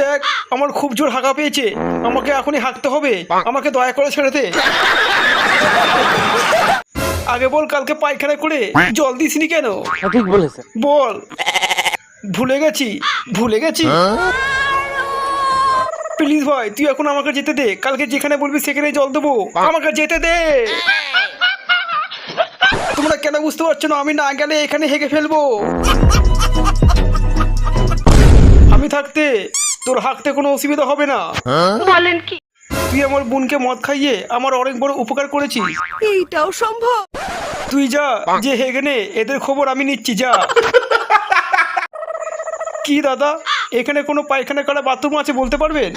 দেখ আমার খুব জোর হাঁকা পেয়েছে। আমাকে এখনই হাঁকতে হবে। আমাকে দয়া করে ছেড়ে দে। আগে বল কালকে পায়খানা করে জল দিসনি কেন? ঠিক বলেছেন। বল। ভুলে গেছি ভুলে গেছি। প্লিজ ভাই তুই এখন আমাকে যেতে দে। কালকে যেখানে বলবি সেখানে জল দেবো। আমাকে যেতে দে। তোমরা কেন বুঝতে পারছ না? আমি না গেলে এখানে হেগে ফেলব। আমি থাকতে তোর হাঁকতে কোনো অসুবিধা হবে না। বলেন কি? তুই আমার বোনকে মদ খাইয়ে আমার অনেক বড় উপকার করেছিস। এইটাও সম্ভব? তুই যা যে হেগে নে এদের খবর আমি নিচ্ছি যা। কি দাদা এখানে কোনো পায়খানা করা বাথরুম আছে বলতে পারবেন?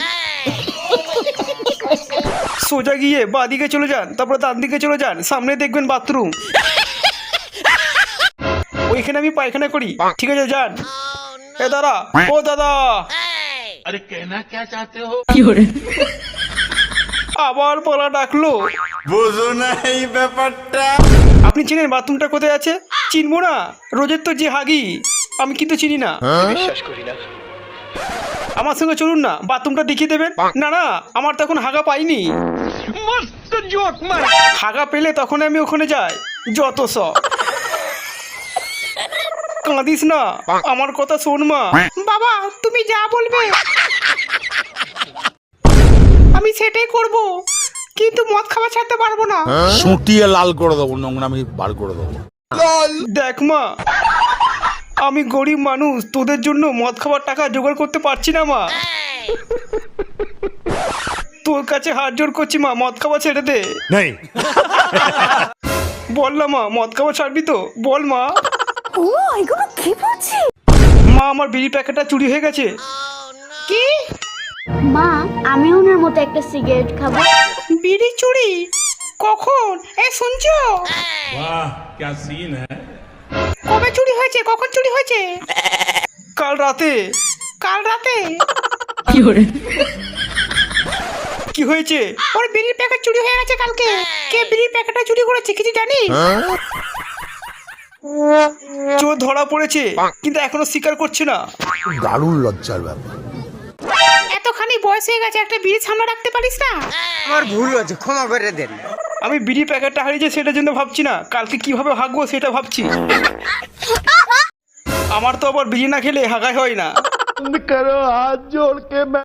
সোজা গিয়ে বাঁ দিকে চলে যান তারপরে ডান দিকে চলে যান সামনে দেখবেন বাথরুম। ওইখানে আমি পায়খানা করি ঠিক আছে যান। এ দাদা ও দাদা अरे कहना क्या चाहते हो আবার বলা ডাকলো বোঝো না এই ব্যাপারটা আপনি চিনেন বাথরুমটা কোথায় আছে চিনবো না রোজের তো যে হাগি আমি কিন্তু চিনি না আমার সঙ্গে চলুন না বাথরুমটা দেখিয়ে দেবেন না না আমার তখন হাগা পাইনি হাগা পেলে তখন আমি ওখানে যাই যত সব কাঁদিস না। আমার কথা শোন মা। বাবা তুমি যা বলবে। আমি সেটাই করব। কিন্তু মদ খাওয়া ছাড়তে পারব না। সুটিয়ে লাল করে দেবো নোংরা আমি বার করে দেবো। দেখ মা আমি গরিব মানুষ তোদের জন্য মদ খাবার টাকা জোগাড় করতে পারছি না মা। তোর কাছে হাত জোর করছি মা মদ খাওয়া ছেড়ে দে। নেই। বল না মা মদ খাওয়া ছাড়বি তো? বল মা। ও এগুলো কি বলছি মা আমার বিড়ি প্যাকেটটা চুরি হয়ে গেছে কি মা আমি ওনার মতো একটা সিগারেট খাবো বিড়ি চুরি কখন এ শুনছো वाह क्या सीन है কবে চুরি হয়েছে কখন চুরি হয়েছে কাল রাতে কাল রাতে কি হয়েছে ওর বিড়ির প্যাকেট চুরি হয়ে গেছে কালকে কে বিড়ির প্যাকেটটা চুরি করেছে কিছু জানিস চোর ধরা পড়েছে কিন্তু এখনও স্বীকার করছে না। দারুণ লজ্জার ব্যাপার। এতখানি বয়স হয়ে গেছে একটা বিড়ি সামনে রাখতে পারিস না? আমার ভুল হয়েছে ক্ষমা করে দেন। আমি বিড়ি প্যাকেটটা হারিয়েছে সেটার জন্য ভাবছি না কালকে কীভাবে হাঁকবো সেটা ভাবছি। আমার তো আবার বিড়ি না খেলে হাঁকাই হয় না।